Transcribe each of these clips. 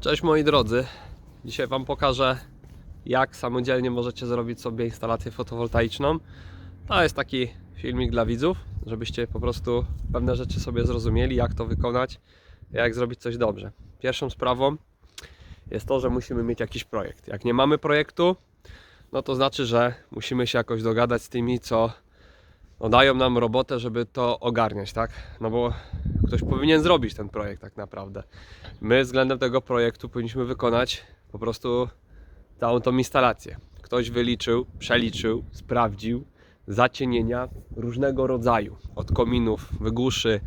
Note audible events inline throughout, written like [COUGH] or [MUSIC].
Cześć moi drodzy. Dzisiaj Wam pokażę, jak samodzielnie możecie zrobić sobie instalację fotowoltaiczną. To jest taki filmik dla widzów, żebyście po prostu pewne rzeczy sobie zrozumieli, jak to wykonać, jak zrobić coś dobrze. Pierwszą sprawą jest to, że musimy mieć jakiś projekt. Jak nie mamy projektu, no to znaczy, że musimy się jakoś dogadać z tymi, co no, dają nam robotę, żeby to ogarniać, tak? No bo ktoś powinien zrobić ten projekt tak naprawdę. My względem tego projektu powinniśmy wykonać po prostu całą tą instalację. Ktoś wyliczył, przeliczył, sprawdził zacienienia różnego rodzaju. Od kominów, wygłuszy,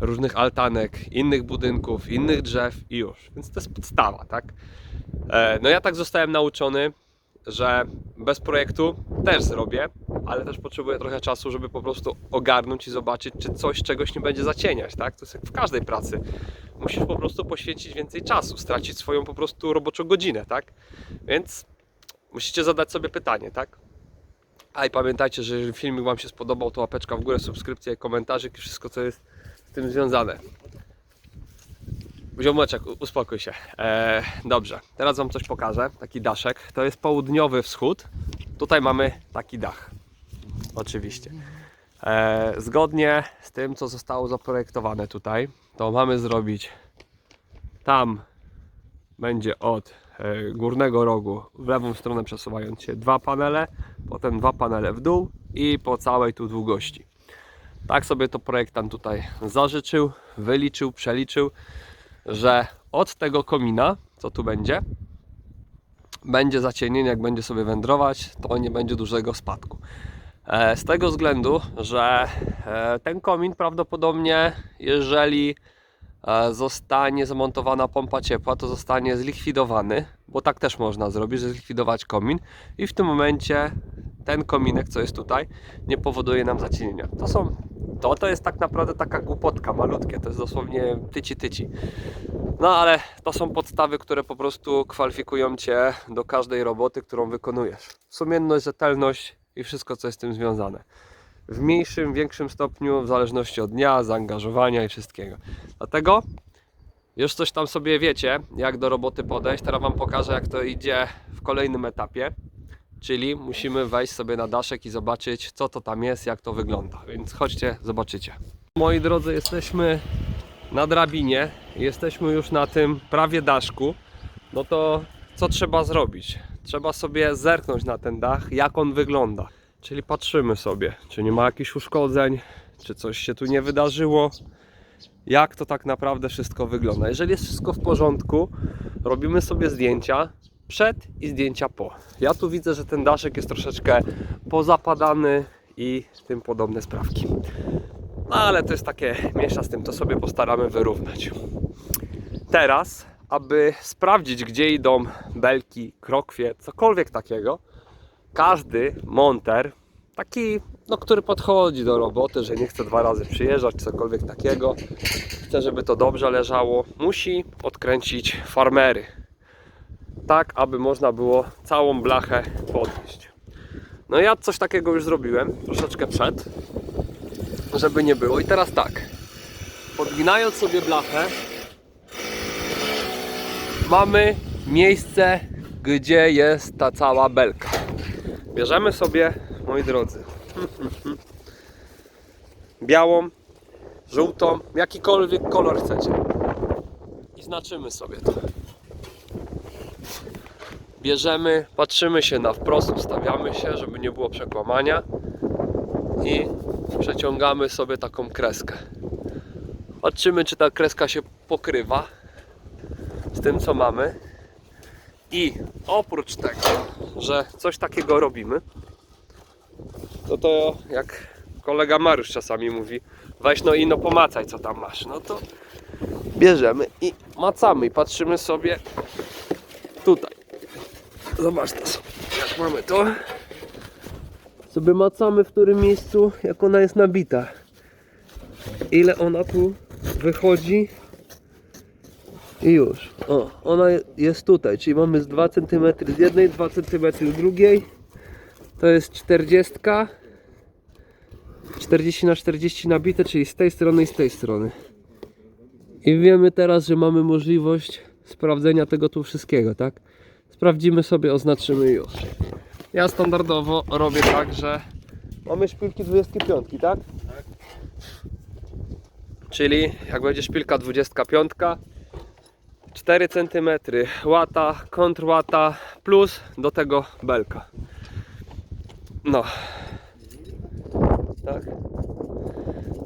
różnych altanek, innych budynków, innych drzew i już. Więc to jest podstawa, tak? E, No ja tak zostałem nauczony, że bez projektu też zrobię, ale też potrzebuję trochę czasu, żeby po prostu ogarnąć i zobaczyć, czy coś czegoś nie będzie zacieniać, tak? To jest jak w każdej pracy. Musisz po prostu poświęcić więcej czasu, stracić swoją po prostu roboczą godzinę, tak? Więc musicie zadać sobie pytanie, tak? A i pamiętajcie, że jeżeli filmik Wam się spodobał, to łapeczka w górę, subskrypcja i komentarzyk i wszystko, co jest z tym związane. Ziomeczek, uspokój się. E, dobrze, teraz Wam coś pokażę. Taki daszek. To jest południowy wschód. Tutaj mamy taki dach. Oczywiście. E, zgodnie z tym, co zostało zaprojektowane tutaj, to mamy zrobić tam będzie od e, górnego rogu w lewą stronę przesuwając się dwa panele, potem dwa panele w dół i po całej tu długości. Tak sobie to projektant tutaj zażyczył, wyliczył, przeliczył, że od tego komina, co tu będzie, będzie zacienienie, jak będzie sobie wędrować, to nie będzie dużego spadku. E, Z tego względu, że e, ten komin prawdopodobnie, jeżeli e, zostanie zamontowana pompa ciepła, to zostanie zlikwidowany, bo tak też można zrobić, że zlikwidować komin i w tym momencie ten kominek, co jest tutaj, nie powoduje nam zacienienia. To są, to, to jest tak naprawdę taka głupotka malutkie, to jest dosłownie tyci tyci. No ale to są podstawy, które po prostu kwalifikują Cię do każdej roboty, którą wykonujesz. Sumienność, rzetelność i wszystko, co jest z tym związane. W mniejszym, większym stopniu, w zależności od dnia, zaangażowania i wszystkiego. Dlatego już coś tam sobie wiecie, jak do roboty podejść. Teraz Wam pokażę, jak to idzie w kolejnym etapie. Czyli musimy wejść sobie na daszek i zobaczyć, co to tam jest, jak to wygląda. Więc chodźcie, zobaczycie. Moi drodzy, jesteśmy na drabinie, jesteśmy już na tym prawie daszku. No to co trzeba zrobić? Trzeba sobie zerknąć na ten dach, jak on wygląda. Czyli patrzymy sobie, czy nie ma jakichś uszkodzeń, czy coś się tu nie wydarzyło, jak to tak naprawdę wszystko wygląda. Jeżeli jest wszystko w porządku, robimy sobie zdjęcia przed i zdjęcia po. Ja tu widzę, że ten daszek jest troszeczkę pozapadany i tym podobne sprawki. No ale to jest takie, mniejsza z tym, to sobie postaramy wyrównać. Teraz, aby sprawdzić, gdzie idą belki, krokwie, cokolwiek takiego, każdy monter, taki, no, który podchodzi do roboty, że nie chce dwa razy przyjeżdżać, cokolwiek takiego, chce, żeby to dobrze leżało, musi odkręcić farmery. Tak, aby można było całą blachę podnieść. No ja coś takiego już zrobiłem, troszeczkę przed, żeby nie było. I teraz tak, podginając sobie blachę, mamy miejsce, gdzie jest ta cała belka. Bierzemy sobie, moi drodzy, [LAUGHS] białą, żółtą, jakikolwiek kolor chcecie. I znaczymy sobie to. Bierzemy, patrzymy się na wprost, ustawiamy się, żeby nie było przekłamania i przeciągamy sobie taką kreskę. Patrzymy, czy ta kreska się pokrywa z tym, co mamy. I oprócz tego, że coś takiego robimy, no to jak kolega Mariusz czasami mówi, weź no i no pomacaj, co tam masz. No to bierzemy i macamy i patrzymy sobie tutaj. Zobacz to sobie, jak mamy to. Sobie macamy w którym miejscu, jak ona jest nabita. Ile ona tu wychodzi i już. O, ona je- jest tutaj, czyli mamy z 2 cm z jednej, 2 cm z drugiej. To jest 40. 40 na 40 nabite, czyli z tej strony i z tej strony. I wiemy teraz, że mamy możliwość sprawdzenia tego tu wszystkiego, tak? Sprawdzimy sobie, oznaczymy już. Ja standardowo robię tak, że mamy szpilki 25, tak? Czyli jak będzie szpilka 25, 4 cm łata, kontrłata plus do tego belka. No. Tak.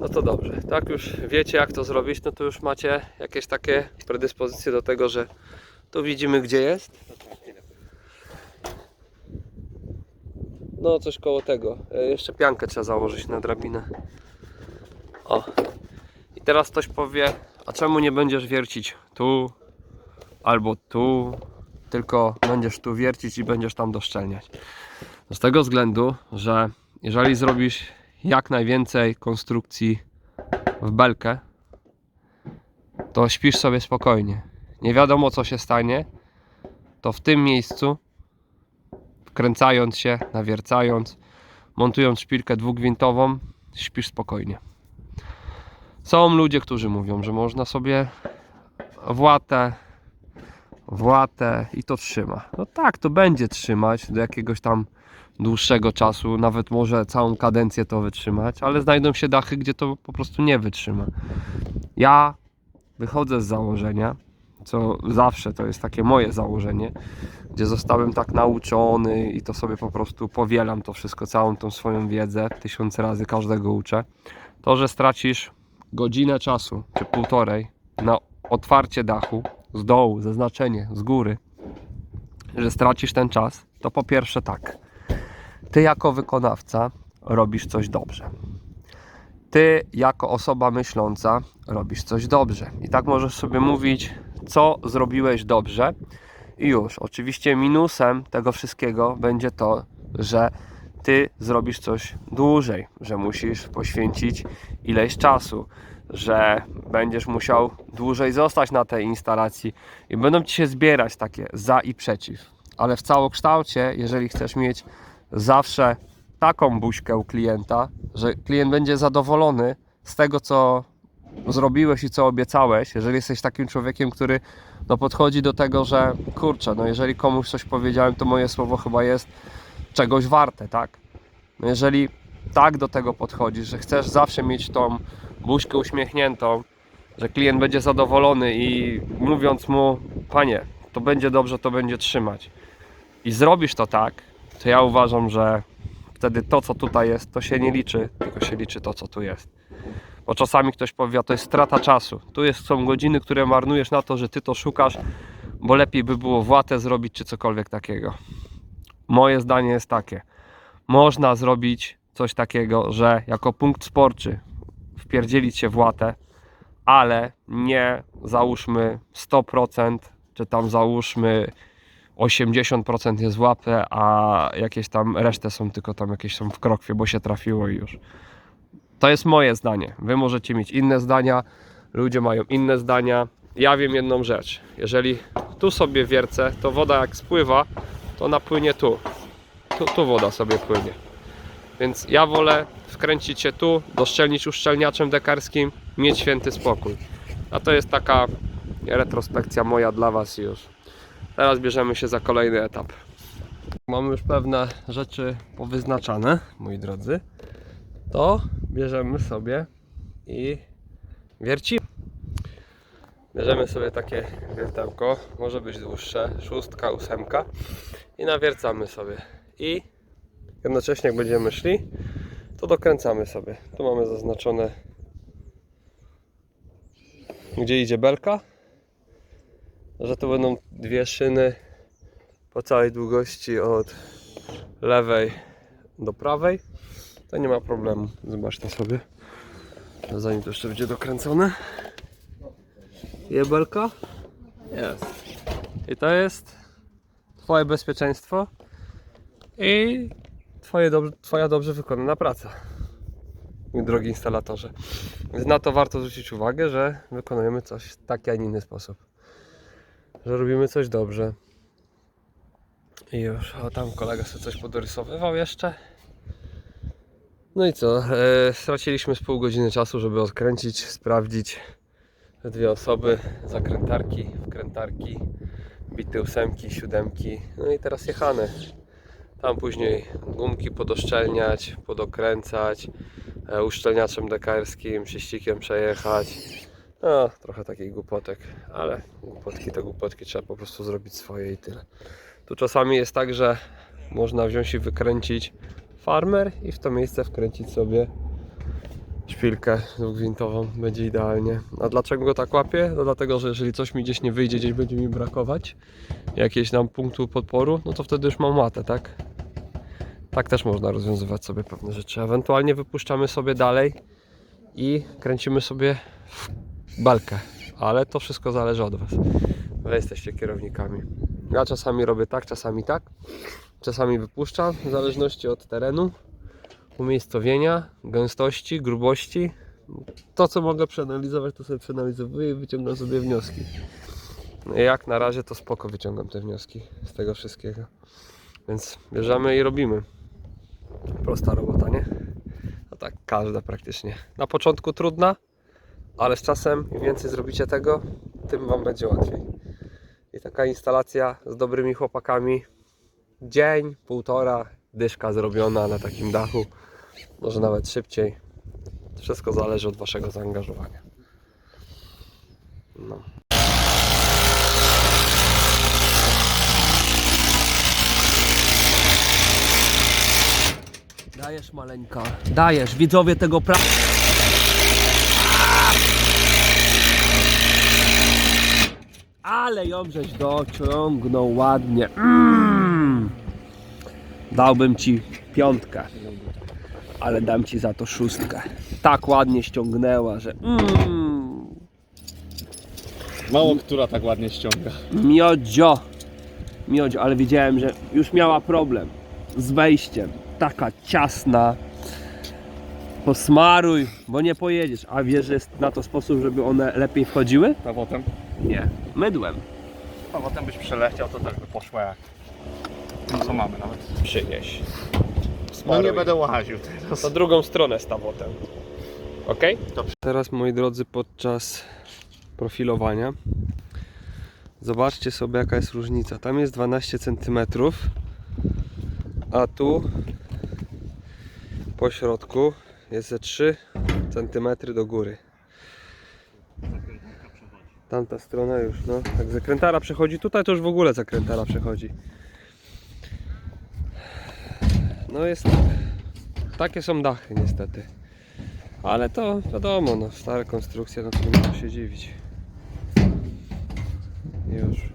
No to dobrze. Tak już wiecie jak to zrobić, no to już macie jakieś takie predyspozycje do tego, że tu widzimy gdzie jest. No coś koło tego. E, Jeszcze piankę trzeba założyć na drabinę. O. I teraz ktoś powie, a czemu nie będziesz wiercić tu albo tu, tylko będziesz tu wiercić i będziesz tam doszczelniać. Z tego względu, że jeżeli zrobisz jak najwięcej konstrukcji w belkę, to śpisz sobie spokojnie. Nie wiadomo co się stanie, to w tym miejscu, wkręcając się, nawiercając, montując szpilkę dwugwintową, śpisz spokojnie. Są ludzie, którzy mówią, że można sobie włatę, włatę i to trzyma. No tak, to będzie trzymać do jakiegoś tam dłuższego czasu, nawet może całą kadencję to wytrzymać, ale znajdą się dachy, gdzie to po prostu nie wytrzyma. Ja wychodzę z założenia, co zawsze to jest takie moje założenie, gdzie zostałem tak nauczony i to sobie po prostu powielam to wszystko, całą tą swoją wiedzę, tysiąc razy każdego uczę. To, że stracisz godzinę czasu, czy półtorej na otwarcie dachu z dołu, zaznaczenie z góry, że stracisz ten czas, to po pierwsze tak. Ty jako wykonawca robisz coś dobrze. Ty jako osoba myśląca robisz coś dobrze. I tak możesz sobie mówić, co zrobiłeś dobrze i już. Oczywiście minusem tego wszystkiego będzie to, że ty zrobisz coś dłużej, że musisz poświęcić ileś czasu, że będziesz musiał dłużej zostać na tej instalacji i będą ci się zbierać takie za i przeciw. Ale w całokształcie, jeżeli chcesz mieć zawsze taką buźkę u klienta, że klient będzie zadowolony z tego, co zrobiłeś i co obiecałeś, jeżeli jesteś takim człowiekiem, który no, podchodzi do tego, że kurczę, no jeżeli komuś coś powiedziałem, to moje słowo chyba jest czegoś warte, tak? No jeżeli tak do tego podchodzisz, że chcesz zawsze mieć tą buźkę uśmiechniętą, że klient będzie zadowolony i mówiąc mu, panie, to będzie dobrze, to będzie trzymać i zrobisz to tak, to ja uważam, że wtedy to, co tutaj jest, to się nie liczy, tylko się liczy to, co tu jest. Bo czasami ktoś powie, a to jest strata czasu. Tu jest, są godziny, które marnujesz na to, że ty to szukasz, bo lepiej by było włatę zrobić, czy cokolwiek takiego. Moje zdanie jest takie. Można zrobić coś takiego, że jako punkt sporczy wpierdzielić się w łatę, ale nie załóżmy 100%, czy tam załóżmy 80% jest w łapę, a jakieś tam resztę są tylko tam jakieś są w krokwie, bo się trafiło i już. To jest moje zdanie. Wy możecie mieć inne zdania, ludzie mają inne zdania. Ja wiem jedną rzecz. Jeżeli tu sobie wiercę, to woda jak spływa, to napłynie tu. Tu, tu woda sobie płynie. Więc ja wolę wkręcić się tu, doszczelnić uszczelniaczem dekarskim, mieć święty spokój. A to jest taka retrospekcja moja dla Was już. Teraz bierzemy się za kolejny etap. Mamy już pewne rzeczy powyznaczane, moi drodzy. To bierzemy sobie i wiercimy. Bierzemy sobie takie wiertełko, może być dłuższe, szóstka, ósemka i nawiercamy sobie. I jednocześnie jak będziemy szli, to dokręcamy sobie. Tu mamy zaznaczone gdzie idzie belka że to będą dwie szyny po całej długości od lewej do prawej to nie ma problemu. Zobacz to sobie. Zanim to jeszcze będzie dokręcone. Jebelka jest. I to jest twoje bezpieczeństwo i twoje dobrze, twoja dobrze wykonana praca. Drogi instalatorze. Więc na to warto zwrócić uwagę, że wykonujemy coś w taki, a nie inny sposób. Że robimy coś dobrze. I już, o tam kolega sobie coś podorysowywał jeszcze. No i co? E, straciliśmy z pół godziny czasu, żeby odkręcić, sprawdzić dwie osoby, zakrętarki, wkręcić. zakrętarki, bite ósemki, siódemki, no i teraz jechane. Tam później gumki podoszczelniać, podokręcać, e, uszczelniaczem dekarskim, przyścikiem przejechać. No, trochę takich głupotek, ale głupotki to głupotki, trzeba po prostu zrobić swoje i tyle. Tu czasami jest tak, że można wziąć i wykręcić farmer i w to miejsce wkręcić sobie szpilkę dwugwintową, będzie idealnie. A dlaczego go tak łapię? No dlatego, że jeżeli coś mi gdzieś nie wyjdzie, gdzieś będzie mi brakować, jakieś nam punktu podporu, no to wtedy już mam łatę, tak? Tak też można rozwiązywać sobie pewne rzeczy. Ewentualnie wypuszczamy sobie dalej i kręcimy sobie w balkę. Ale to wszystko zależy od Was. Wy jesteście kierownikami. Ja czasami robię tak, czasami tak. Czasami wypuszczam, w zależności od terenu, umiejscowienia, gęstości, grubości. To, co mogę przeanalizować, to sobie przeanalizowuję i wyciągam sobie wnioski. Jak na razie to spoko wyciągam te wnioski z tego wszystkiego. Więc bierzemy i robimy. Prosta robota, nie? No tak, każda praktycznie. Na początku trudna, ale z czasem im więcej zrobicie tego, tym Wam będzie łatwiej. I taka instalacja z dobrymi chłopakami, dzień, półtora, dyszka zrobiona na takim dachu, może nawet szybciej. Wszystko zależy od Waszego zaangażowania. No. Dajesz maleńka. Dajesz, widzowie tego pra... Ale ją żeś dociągnął ładnie. Mm. Dałbym ci piątkę. Ale dam ci za to szóstkę. Tak ładnie ściągnęła, że mm. Mało która tak ładnie ściąga. Miodzio. Miodzio, ale wiedziałem, że już miała problem z wejściem. Taka ciasna. Posmaruj, bo nie pojedziesz. A wiesz, że jest na to sposób, żeby one lepiej wchodziły? Pawotem? Nie. Mydłem. Pawotem byś przeleciał, to też by poszło jak. No co mamy nawet? Przynieś. No Smaruj. nie będę łaził teraz. Na drugą stronę stawotem. Ok? Dobrze. Teraz moi drodzy, podczas profilowania zobaczcie sobie jaka jest różnica. Tam jest 12 cm, a tu po środku jest ze 3 cm do góry. Tamta strona już, no. Jak zakrętara przechodzi, tutaj to już w ogóle zakrętara przechodzi. No jest tak. Takie są dachy niestety. Ale to wiadomo, no, stare konstrukcje, no to nie ma się dziwić. Już.